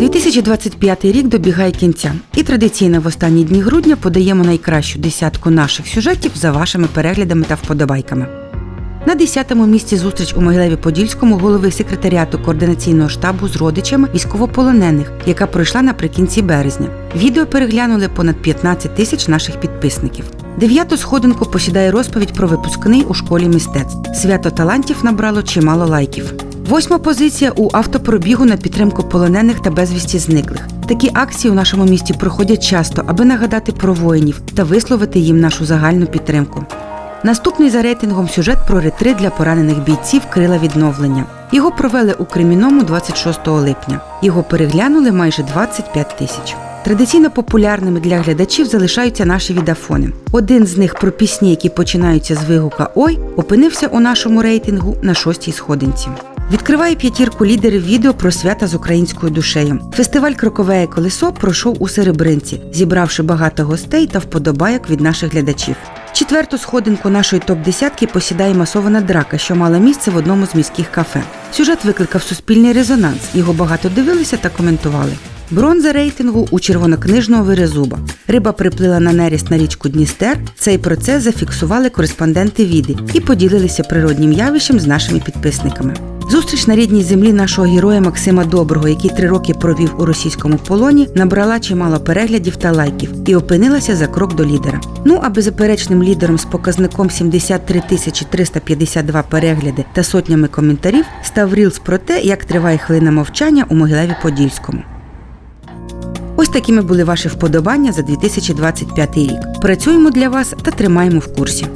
2025 рік добігає кінця, і традиційно в останні дні грудня подаємо найкращу десятку наших сюжетів за вашими переглядами та вподобайками. На 10-му місці зустріч у Могилеві Подільському голови секретаріату координаційного штабу з родичами військовополонених, яка пройшла наприкінці березня. Відео переглянули понад 15 тисяч наших підписників. Дев'яту сходинку посідає розповідь про випускний у школі мистецтв. Свято талантів набрало чимало лайків. Восьма позиція у автопробігу на підтримку полонених та безвісті зниклих. Такі акції у нашому місті проходять часто, аби нагадати про воїнів та висловити їм нашу загальну підтримку. Наступний за рейтингом сюжет про ретрит для поранених бійців крила відновлення. Його провели у Кремінному 26 липня. Його переглянули майже 25 тисяч. Традиційно популярними для глядачів залишаються наші відафони. Один з них про пісні, які починаються з вигука Ой, опинився у нашому рейтингу на шостій сходинці. Відкриває п'ятірку лідерів відео про свята з українською душею. Фестиваль Кроковеє колесо пройшов у Серебринці, зібравши багато гостей та вподобайок від наших глядачів. Четверту сходинку нашої топ-десятки посідає масована драка, що мала місце в одному з міських кафе. Сюжет викликав суспільний резонанс. Його багато дивилися та коментували. Бронза рейтингу у червонокнижного вирезуба. Риба приплила на нерест на річку Дністер. Цей процес зафіксували кореспонденти віди і поділилися природнім явищем з нашими підписниками. Зустріч на рідній землі нашого героя Максима Доброго, який три роки провів у російському полоні, набрала чимало переглядів та лайків і опинилася за крок до лідера. Ну а беззаперечним лідером з показником 73 тисячі 352 перегляди та сотнями коментарів став рілс про те, як триває хвилина мовчання у Могилеві Подільському. Ось такими були ваші вподобання за 2025 рік. Працюємо для вас та тримаємо в курсі.